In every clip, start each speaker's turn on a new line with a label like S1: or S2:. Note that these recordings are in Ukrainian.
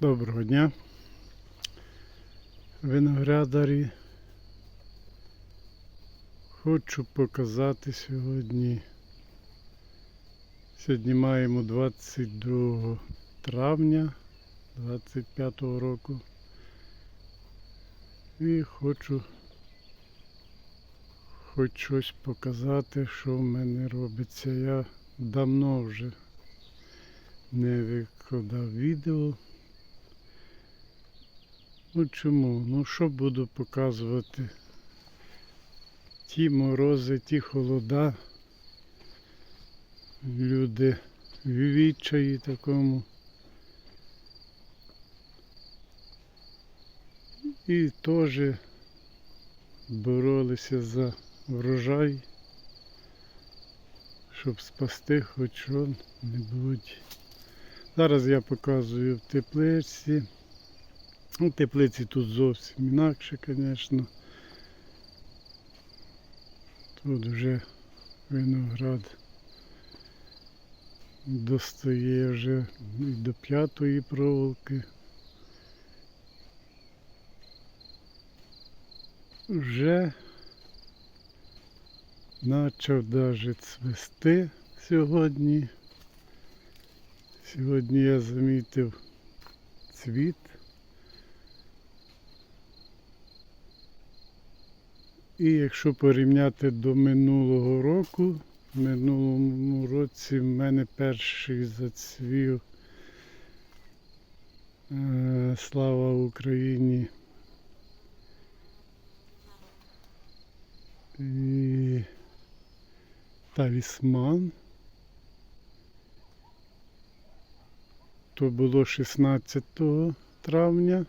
S1: Доброго дня. Виноградарі. Хочу показати сьогодні. Сьогодні маємо 22 травня 25 року. І хочу хоч щось показати, що в мене робиться. Я давно вже не викладав відео. Ну чому? Ну що буду показувати? Ті морози, ті холода. Люди в відчаї такому. І теж боролися за врожай, щоб спасти хоч що-небудь. Зараз я показую в теплиці. Ну, теплиці тут зовсім інакше, звісно. Тут вже виноград достає вже і до п'ятої проволоки. Вже почав навіть цвести сьогодні. Сьогодні я замітив цвіт. І якщо порівняти до минулого року, в минулому році в мене перший зацвів е, Слава Україні. І талісман. То було 16 травня,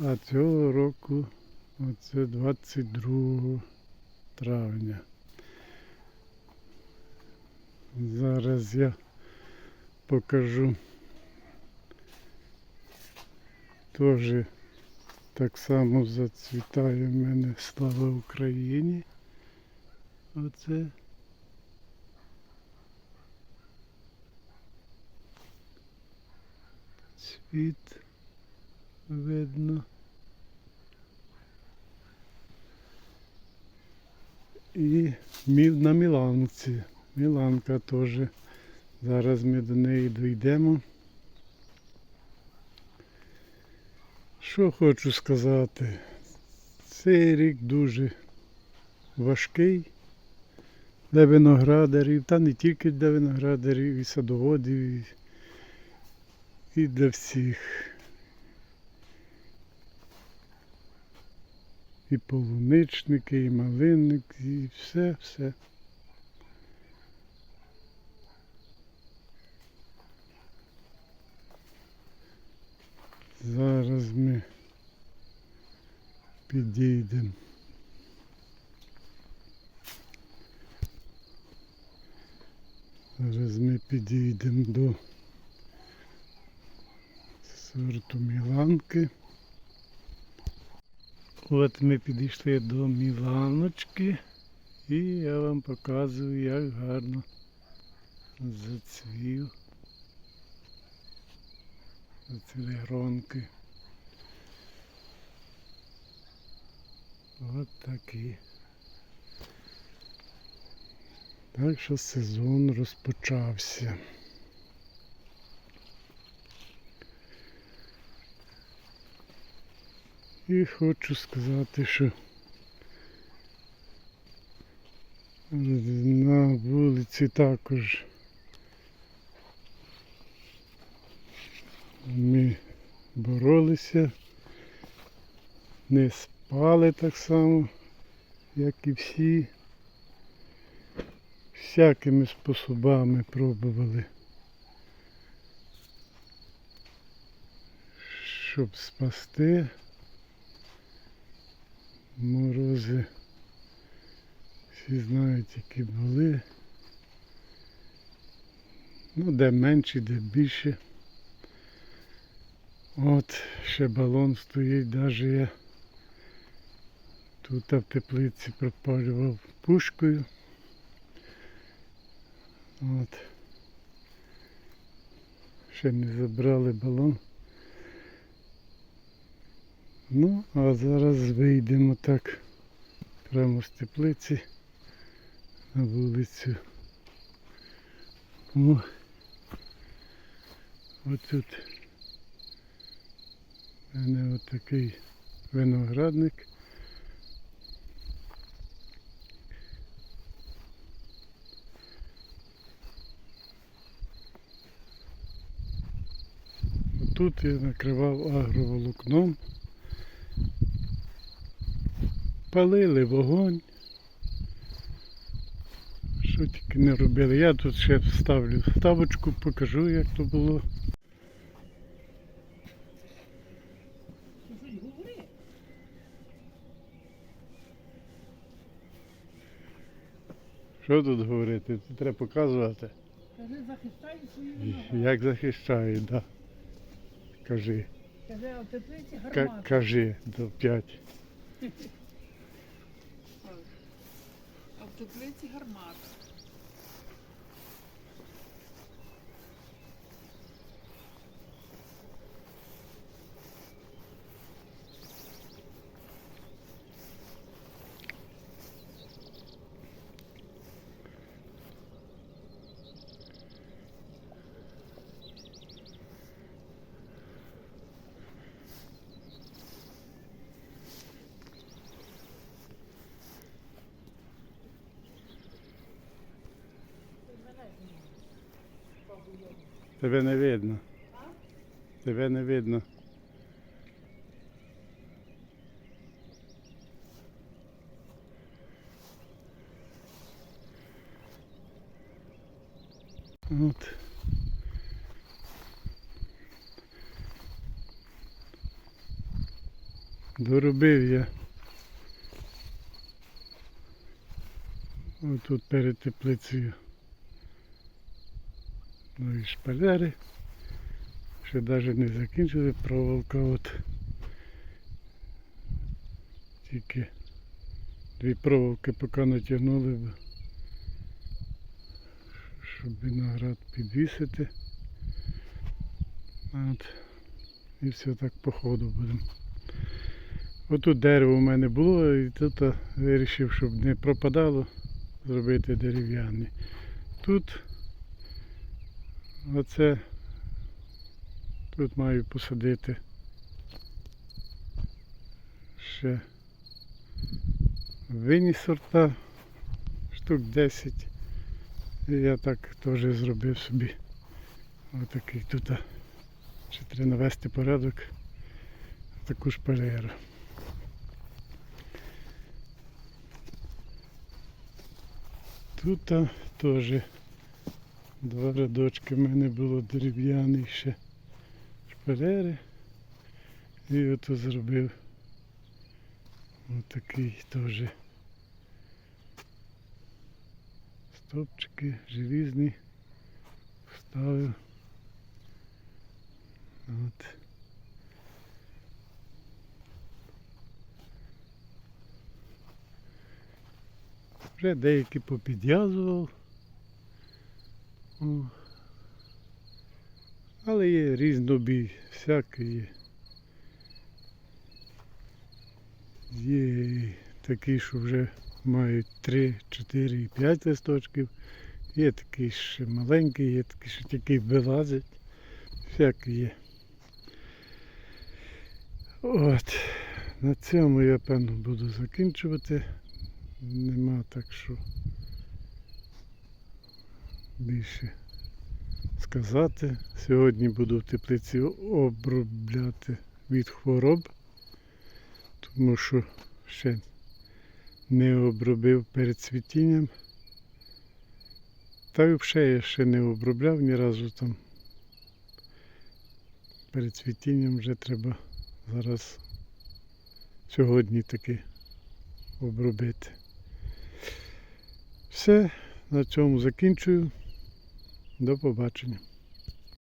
S1: а цього року Оце 22 травня. Зараз я покажу. Теж так само зацвітає в мене слава Україні. Оце. Цвіт видно. І на Міланці. Міланка теж. Зараз ми до неї дійдемо. Що хочу сказати? Цей рік дуже важкий для виноградарів, та не тільки для виноградарів, і садоводів, і для всіх. І полуничники, і малинники, і все, все. Зараз ми підійдемо. Зараз ми підійдемо до сорту Міланки. От ми підійшли до Міланочки і я вам показую, як гарно зацвів. Зацвіли гронки. От такі. Так що сезон розпочався. І хочу сказати, що на вулиці також ми боролися, не спали так само, як і всі. Всякими способами пробували, щоб спасти. Морози всі знають, які були. Ну, де менші, де більше. От ще балон стоїть, навіть я тут в теплиці пропалював пушкою. От. Ще не забрали балон. Ну, а зараз вийдемо так прямо з теплиці на вулицю. О, отут у мене отакий виноградник. Тут я накривав агроволокном. Палили вогонь. Що тільки не робили. Я тут ще вставлю вставочку, покажу як то було. Що тут говорити? Це треба показувати.
S2: Кажи, захистай свою.
S1: Як захищають, да. Кажи.
S2: Кажи, а в теплиці
S1: Ка-
S2: гармат.
S1: кажи до п'ять.
S3: А в теплиці гармата.
S1: Тебе не видно. Тебе не видно. От. Доробив я. Ось тут перед теплицею. Ну і шпалери. Ще навіть не закінчили проволока от. Тільки дві проволоки поки натягнули, б, щоб виноград підвісити. От. І все так по ходу будемо. Отут дерево у мене було і тут вирішив, щоб не пропадало, зробити дерев'яні. Тут Оце тут маю посадити ще винні сорта, штук 10. І я так теж зробив собі. Отакий тут. Ще треба навести порядок. Таку шпалеру. Тут теж Два рядочки в мене було дерев'яний ще шпалери. І ото зробив отакий теж стопчики желізні вставив. От. Вже деякі попідв'язував. Але є різнобій, всякий є. Є такі, що вже мають 3, 4 і 5 листочків. Є такі ще маленькі, є такі, що тільки вилазять. Всякі є. От. На цьому я певно буду закінчувати. Нема так що більше сказати. Сьогодні буду в теплиці обробляти від хвороб, тому що ще не обробив перед цвітінням. Та взагалі я ще не обробляв ні разу там. Перед цвітінням вже треба зараз сьогодні таки обробити. Все, на цьому закінчую. До побачення.